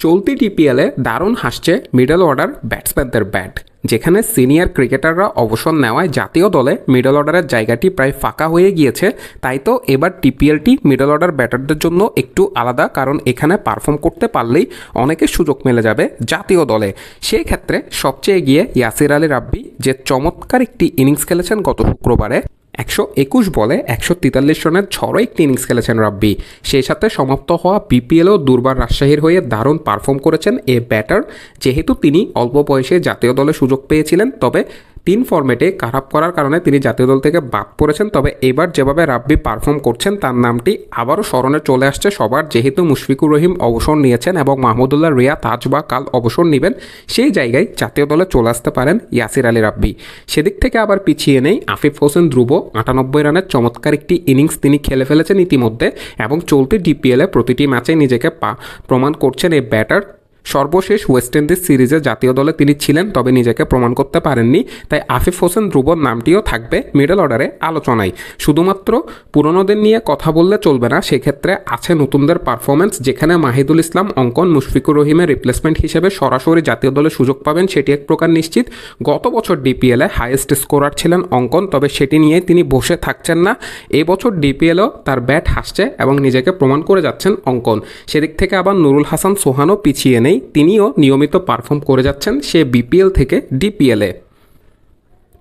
চলতি ডিপিএলে দারুণ হাসছে মিডল অর্ডার ব্যাটসম্যানদের ব্যাট যেখানে সিনিয়র ক্রিকেটাররা অবসর নেওয়ায় জাতীয় দলে মিডল অর্ডারের জায়গাটি প্রায় ফাঁকা হয়ে গিয়েছে, তাই তো এবার টিপিএলটি মিডল অর্ডার ব্যাটারদের জন্য একটু আলাদা, কারণ এখানে পারফর্ম করতে পারলেই অনেকের সুযোগ মিলে যাবে জাতীয় দলে। সেই ক্ষেত্রে সবচেয়ে এগিয়ে ইয়াসির আলী রাব্বি, যে চমৎকার একটি ইনিংস খেলেছেন গত শুক্রবারে একশো একুশ বলে একশো তেতাল্লিশ রানের ছড়ো একটি ইনিংস খেলেছেন রাব্বি। সেই সাথে সমাপ্ত হওয়া বিপিএলও দুর্বার রাজশাহীর হয়ে দারুণ পারফর্ম করেছেন এ ব্যাটার যেহেতু তিনি অল্প বয়সে জাতীয় দলে সুযোগ পেয়েছিলেন, তবে তিন ফরম্যাটে খারাপ করার কারণে তিনি জাতীয় দল থেকে বাদ পড়েছেন। তবে এবার যেভাবে রাব্বি পারফর্ম করছেন, তার নামটি আবারও স্মরণে চলে আসছে সবার। যেহেতু মুশফিকুর রহিম অবসর নিয়েছেন এবং মাহমুদুল্লাহ রিয়া তাজ বা কাল অবসর নেবেন, সেই জায়গায় জাতীয় দলে চলে আসতে পারেন ইয়াসির আলী রাব্বি। সেদিক থেকে আবার পিছিয়ে নেই আফিফ হোসেন ধ্রুব। আটানব্বই রানের চমৎকার একটি ইনিংস তিনি খেলে ফেলেছেন ইতিমধ্যে এবং চলতি ডিপিএলে প্রতিটি ম্যাচে নিজেকে পা প্রমাণ করছেন এই ব্যাটার সর্বশেষ ওয়েস্ট ইন্ডিজ সিরিজে জাতীয় দলে তিনি ছিলেন, তবে নিজেকে প্রমাণ করতে পারেননি। তাই আফিফ হোসেন ধ্রুবর নামটিও থাকবে মিডল অর্ডারে আলোচনায়। শুধুমাত্র পুরনোদের নিয়ে কথা বললে চলবে না, সেক্ষেত্রে আছে নতুনদের পারফরমেন্স যেখানে মাহিদুল ইসলাম, অঙ্কন, মুশফিকুর রহিমের রিপ্লেসমেন্ট হিসেবে সরাসরি জাতীয় দলে সুযোগ পাবেন, সেটি এক প্রকার নিশ্চিত। গত বছর ডিপিএলে হাইয়েস্ট স্কোরার ছিলেন অঙ্কন, তবে সেটি নিয়ে তিনি বসে থাকছেন না। এবছর ডিপিএলও তার ব্যাট হাসছে এবং নিজেকে প্রমাণ করে যাচ্ছেন অঙ্কন। সেদিক থেকে আবার নুরুল হাসান, সোহানও পিছিয়ে নেই। তিনিও নিয়মিত পারফর্ম করে যাচ্ছেন সে বিপিএল থেকে ডিপিএলে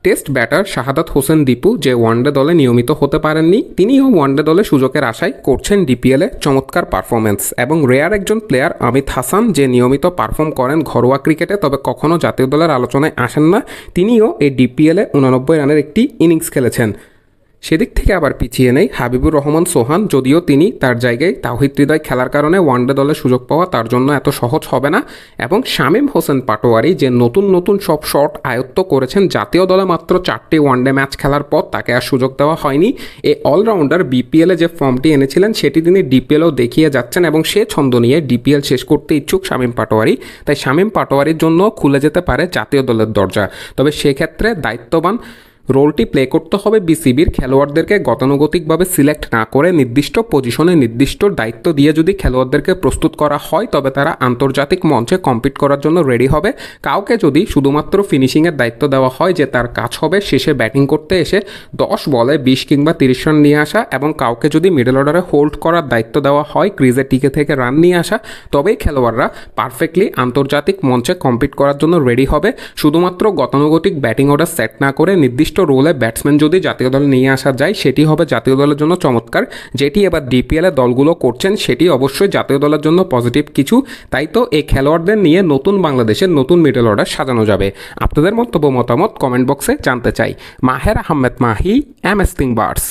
টেস্ট ব্যাটার শাহাদাত হোসেন দীপু যে ওয়ানডে দলে নিয়মিত হতে পারেননি, তিনিও ওয়ানডে দলে সুযোগের আশায় করছেন ডিপিএলে চমৎকার পারফরমেন্স এবং রেয়ার একজন প্লেয়ার অমিত হাসান যে নিয়মিত পারফর্ম করেন ঘরোয়া ক্রিকেটে, তবে কখনও জাতীয় দলের আলোচনায় আসেন না। তিনিও এই ডিপিএলে উনানব্বই রানের একটি ইনিংস খেলেছেন। সেদিক থেকে আবার পিছিয়ে নেই হাবিবুর রহমান সোহান, যদিও তিনি তার জায়গায় তাহিদ হৃদয় খেলার কারণে ওয়ানডে দলে সুযোগ পাওয়া তার জন্য এত সহজ হবে না। এবং শামীম হোসেন পাটোয়ারি যে নতুন নতুন সব শট আয়ত্ত করেছেন জাতীয় দলে মাত্র চারটি ওয়ানডে ম্যাচ খেলার পর, তাকে আর সুযোগ দেওয়া হয়নি। এই অলরাউন্ডার বিপিএলে যে ফর্মটি এনেছিলেন, সেটি তিনি ডিপিএলও দেখিয়ে যাচ্ছেন এবং সে ছন্দ নিয়ে ডিপিএল শেষ করতে ইচ্ছুক শামীম পাটোয়ারি। তাই শামীম পাটোয়ারির জন্য খুলে যেতে পারে জাতীয় দলের দরজা। তবে সেক্ষেত্রে দায়িত্ববান রোলটি প্লে করতে হবে বিসিবির খেলোয়াড়দেরকে গতানুগতিকভাবে সিলেক্ট না করে নির্দিষ্ট পজিশনে নির্দিষ্ট দায়িত্ব দিয়ে যদি খেলোয়াড়দেরকে প্রস্তুত করা হয়, তবে তারা আন্তর্জাতিক মঞ্চে কম্পিট করার জন্য রেডি হবে। কাউকে যদি শুধুমাত্র ফিনিশিংয়ের দায়িত্ব দেওয়া হয় যে তার কাজ হবে, শেষে ব্যাটিং করতে এসে দশ বলে বিশ কিংবা তিরিশ রান নিয়ে আসা এবং কাউকে যদি মিডল অর্ডারে হোল্ড করার দায়িত্ব দেওয়া হয় ক্রিজে টিকে থেকে রান নিয়ে আসা, তবেই খেলোয়াড়রা পারফেক্টলি আন্তর্জাতিক মঞ্চে কম্পিট করার জন্য রেডি হবে। শুধুমাত্র গতানুগতিক ব্যাটিং অর্ডার সেট না করে নির্দিষ্ট নির্দিষ্ট রোলে ব্যাটসম্যান যদি জাতীয় দলে নিয়ে আসা যায়, সেটি হবে জাতীয় দলের জন্য চমৎকার। যেটি এবার ডিপিএলে দলগুলো করছেন, সেটি অবশ্যই জাতীয় দলের জন্য পজিটিভ কিছু। তাই তো এই খেলোয়াড়দের নিয়ে নতুন বাংলাদেশের নতুন মিডল অর্ডার সাজানো যাবে। আপনাদের মন্তব্য মতামত কমেন্ট বক্সে জানতে চাই। Maher Ahmed Mahi M S burst